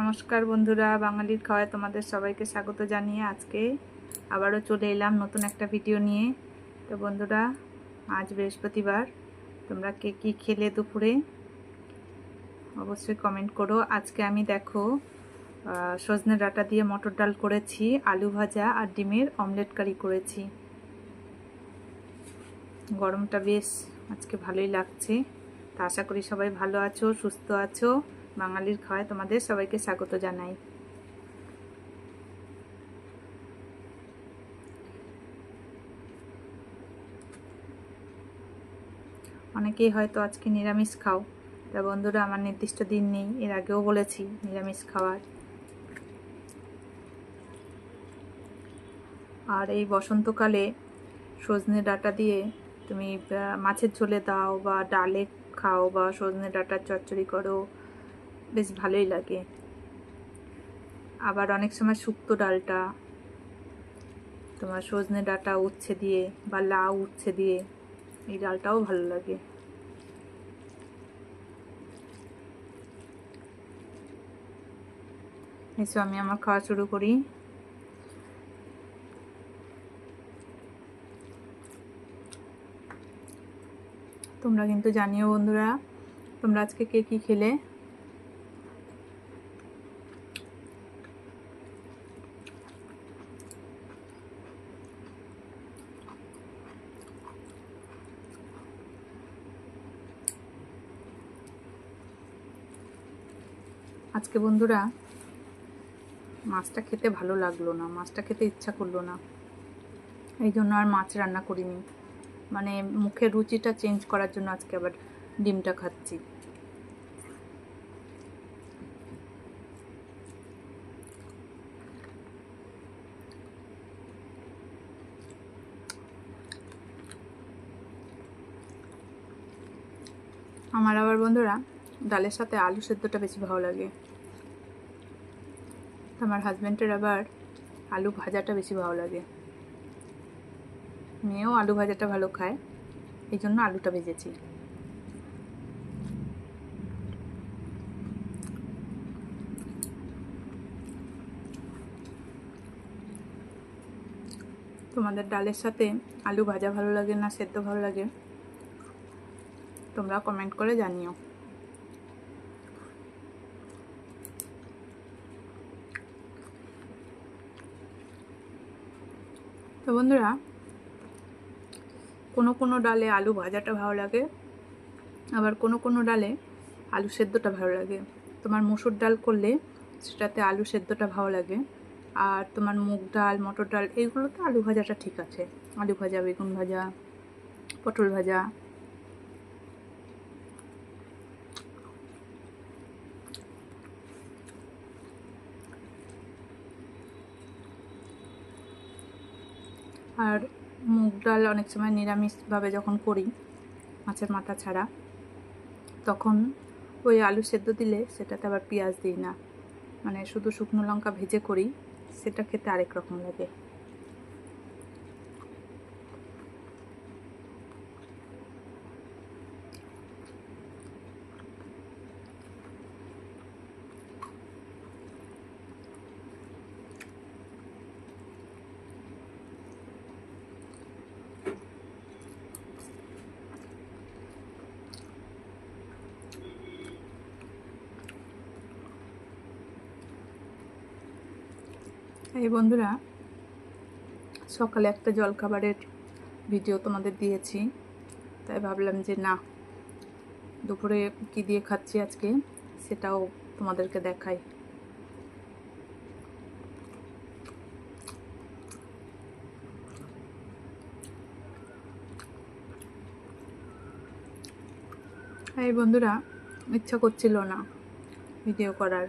নমস্কার বন্ধুরা, বাঙালির খাওয়ায় তোমাদের সবাইকে স্বাগত জানিয়ে আজকে আবারও চলে এলাম নতুন একটা ভিডিও নিয়ে। তো বন্ধুরা, আজ বৃহস্পতিবার, তোমরা কে কী খেলে দুপুরে? অবশ্যই কমেন্ট করো। আজকে আমি দেখো সজনে ডাঁটা দিয়ে মটর ডাল করেছি, আলু ভাজা আর ডিমের অমলেট কারি করেছি। গরমটা বেশ আজকে ভালোই লাগছে। তা আশা করি সবাই ভালো আছো, সুস্থ আছো। বাঙালির খাওয়ায় তোমাদের সবাইকে স্বাগত জানাই। অনেকেই হয়তো আজকে নিরামিষ খাও, তা বন্ধুরা আমার নির্দিষ্ট দিন নেই, এর আগেও বলেছি নিরামিষ খাওয়ার। আর এই বসন্তকালে সজনে ডাঁটা দিয়ে তুমি মাছের ঝোলে দাও বা ডালে খাও বা সজনে ডাঁটার চচ্চড়ি করো বেশ ভালোই লাগে। আবার অনেক সময় শুক্তো ডালটা, তোমার সজনে ডাঁটা উচ্ছে দিয়ে বা লাউ উচ্ছে দিয়ে এই ডালটাও ভালো লাগে। এসো আমি আমার খাওয়া শুরু করি। তোমরা কিন্তু জানিও বন্ধুরা, তোমরা আজকে কে কী খেলে? আজকে বন্ধুরা, মাছটা খেতে ভালো লাগল না, মাছটা খেতে ইচ্ছা করল না। এই জন্য আর মাছ রান্না করিনি। মানে মুখের রুচিটা চেঞ্জ করার জন্য আজকে আবার ডিমটা খাচ্ছি। আমার আবার বন্ধুরা ডালের সাথে আলু সেদ্ধটা বেশি ভালো লাগে। আমার হাজব্যান্ডের আবার আলু ভাজাটা বেশি ভালো লাগে। মেয়েও আলু ভাজাটা ভালো খায়, এই জন্য আলুটা ভেজেছি। তোমাদের ডালের সাথে আলু ভাজা ভালো লাগে না সেদ্ধ ভালো লাগে? তোমরা কমেন্ট করে জানিও। তো বন্ধুরা, কোনো কোনো ডালে আলু ভাজাটা ভালো লাগে, আবার কোনো কোনো ডালে আলু সেদ্ধটা ভালো লাগে। তোমার মুসুর ডাল করলে সেটাতে আলু সেদ্ধটা ভালো লাগে, আর তোমার মুগ ডাল, মটর ডাল, এইগুলোতে আলু ভাজাটা ঠিক আছে। আলু ভাজা, বেগুন ভাজা, পটল ভাজা আর মুগ ডাল অনেক সময় নিরামিষভাবে যখন করি, মাছের মাথা ছাড়া, তখন ওই আলু সেদ্ধ দিলে সেটাতে আবার পেঁয়াজ দিই না। মানে শুধু শুকনো লঙ্কা ভেজে করি, সেটা খেতে আরেক রকম লাগে। এই বন্ধুরা, সকালে একটা জলখাবারের ভিডিও তোমাদের দিয়েছি। তাই ভাবলাম যে না, দুপুরে কি দিয়ে খাচ্ছি আজকে, সেটাও তোমাদেরকে দেখাই। এই বন্ধুরা, ইচ্ছা করছিল না ভিডিও করার।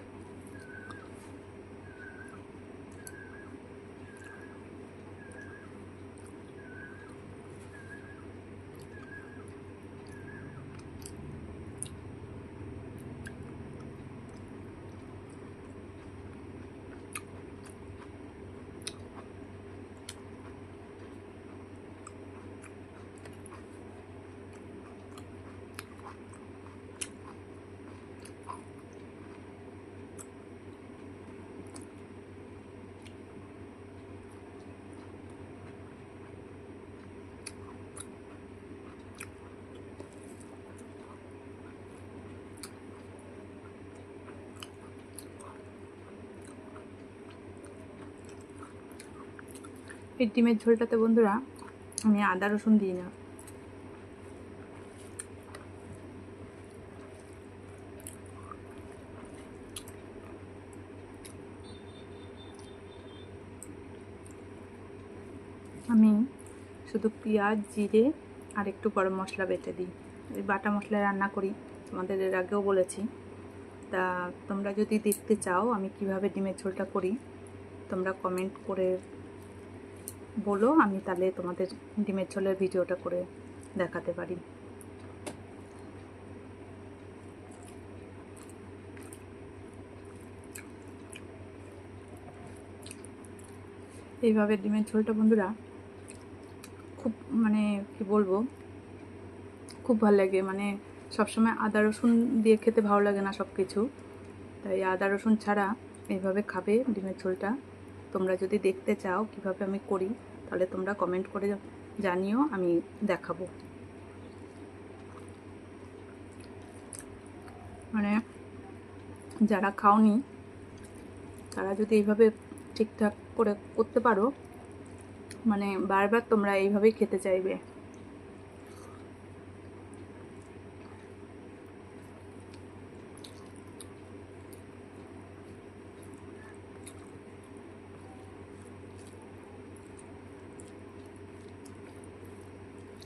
এই ডিমের ঝোলটাতে বন্ধুরা, আমি আদা রসুন দিই না আমি শুধু পেঁয়াজ, জিরে আর একটু গরম মশলা বেটে দিই। এই বাটা মশলায় রান্না করি, তোমাদের এর আগেও বলেছি। তা তোমরা যদি দেখতে চাও আমি কীভাবে ডিমের ঝোলটা করি, তোমরা কমেন্ট করে বলো, আমি তাহলে তোমাদের ডিমের ঝোলের ভিডিওটা করে দেখাতে পারি। এইভাবে ডিমের ঝোলটা বন্ধুরা খুব মানে কি বলব, খুব ভালো লাগে। মানে সবসময় আদা রসুন দিয়ে খেতে ভালো লাগে না সব কিছু তাই আদা রসুন ছাড়া এইভাবে খাবে ডিমের ঝোলটা। তোমরা যদি দেখতে চাও কীভাবে আমি করি, তাহলে তোমরা কমেন্ট করে জানিও, আমি দেখাবো। মানে যারা খাওনি, তারা যদি এইভাবে ঠিকঠাক করে করতে পারো মানে বারবার তোমরা এইভাবেই খেতে চাইবে।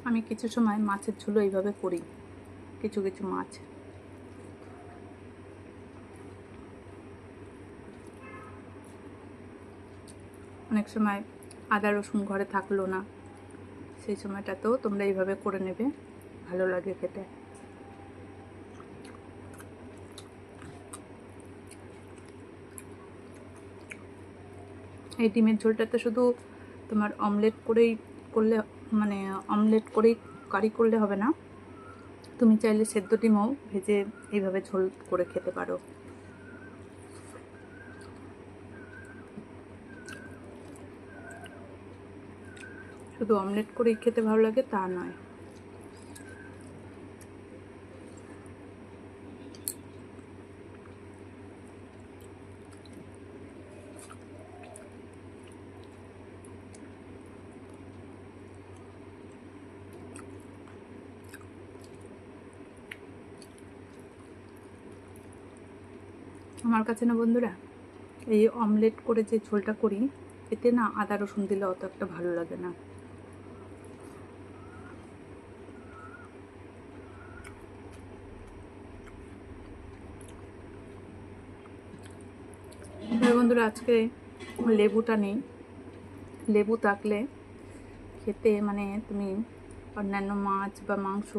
আমি কিছু সময় মাছের ঝোলও এইভাবে করি। কিছু কিছু মাছ। অনেক সময় আদা রসুন ঘরে থাকল না, সেই সময়টাতেও তোমরা এইভাবে করে নেবে, ভালো লাগে খেতে। এই ডিমের ঝোলটাতে শুধু তোমার অমলেট করেই করলে মানে অমলেট করেই কারি করলে হবে না। তুমি চাইলে সেদ্ধ ডিমও ভেজে এইভাবে ঝোল করে খেতে পারো। শুধু অমলেট করেই খেতে ভালো লাগে তা নয়। আমার কাছে না বন্ধুরা, এই অমলেট করে যে ঝোলটা করি, এতে না আদা রসুন দিলে অত একটা ভালো লাগে না। বন্ধুরা, আজকে লেবুটা নেই। লেবু থাকলে খেতে মানে তুমি অন্যান্য মাছ বা মাংস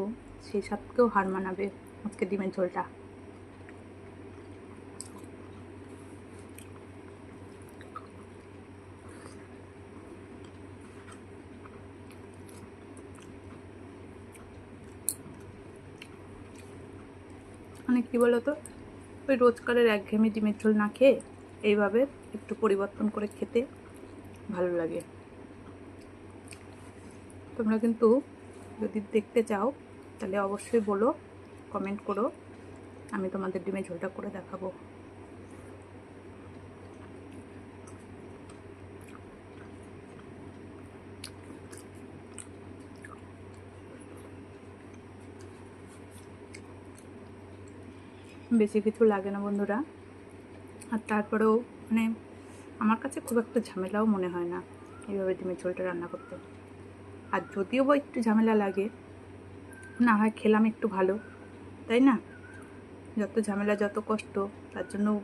সেই সবকেও হার মানাবে আজকে ডিমের ঝোলটা। মানে কী বলতো? ওই রোজকারের একঘেয়েমি ডিমের ঝোল না খেয়ে এইভাবে একটু পরিবর্তন করে খেতে ভালো লাগে। তোমরা কিন্তু যদি দেখতে চাও, তাহলে অবশ্যই বলো কমেন্ট করো। আমি তোমাদের ডিমের ঝোলটা করে দেখাবো। বেশি কিছু লাগে না বন্ধুরা। আর তারপরেও মানে আমার কাছে খুব একটা ঝামেলাও মনে হয় না এইভাবে ডিমের ঝোলটা রান্না করতে। আর যদিও বা একটু ঝামেলা লাগে, না হয় খেলাম একটু ভালো, তাই না? যত ঝামেলা, যত কষ্ট, তার জন্য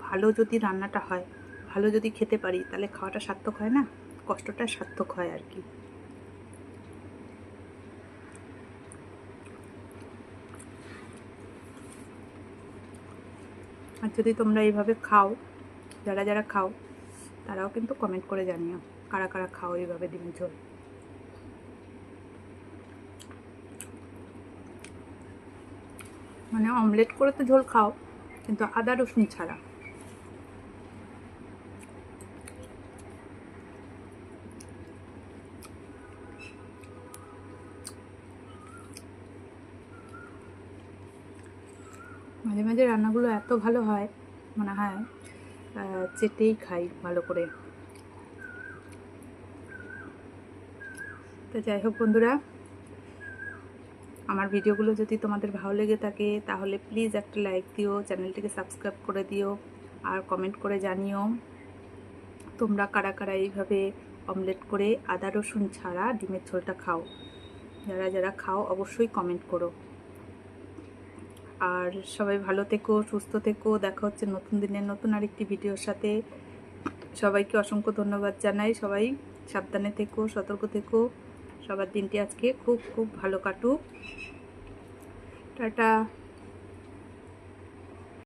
ভালো যদি রান্নাটা হয়, ভালো যদি খেতে পারি, তাহলে খাওয়াটা সার্থক হয় না? কষ্টটা সার্থক হয় আর কি। আর যদি তোমরা এইভাবে খাও, যারা যারা খাও, তারাও কিন্তু কমেন্ট করে জানিও, কারা কারা খাও এইভাবে ডিমের ঝোল। মানে অমলেট করে তো ঝোল খাও, কিন্তু আদা রসুন ছাড়া। মাঝে মাঝে রান্নাগুলো এত ভালো হয়, মনে হয় চেটেই খাই ভালো করে। তো যাই হোক বন্ধুরা, আমার ভিডিওগুলো যদি তোমাদের ভালো লেগে থাকে, তাহলে প্লিজ একটা লাইক দিও, চ্যানেলটিকে সাবস্ক্রাইব করে দিও, আর কমেন্ট করে জানিও, তোমরা কারা কারা এইভাবে অমলেট করে আদা রসুন ছাড়া ডিমের ঝোলটা খাও? যারা যারা খাও, অবশ্যই কমেন্ট করো। আর সবাই ভালো থেকো, সুস্থ থেকো। দেখা হচ্ছে নতুন দিনের নতুন আরেকটি ভিডিওর সাথে। সবাইকে অসংখ্য ধন্যবাদ জানাই। সবাই সাবধানে থেকো, সতর্ক থেকো। সবার দিনটি আজকে খুব খুব ভালো কাটুক। টাটা।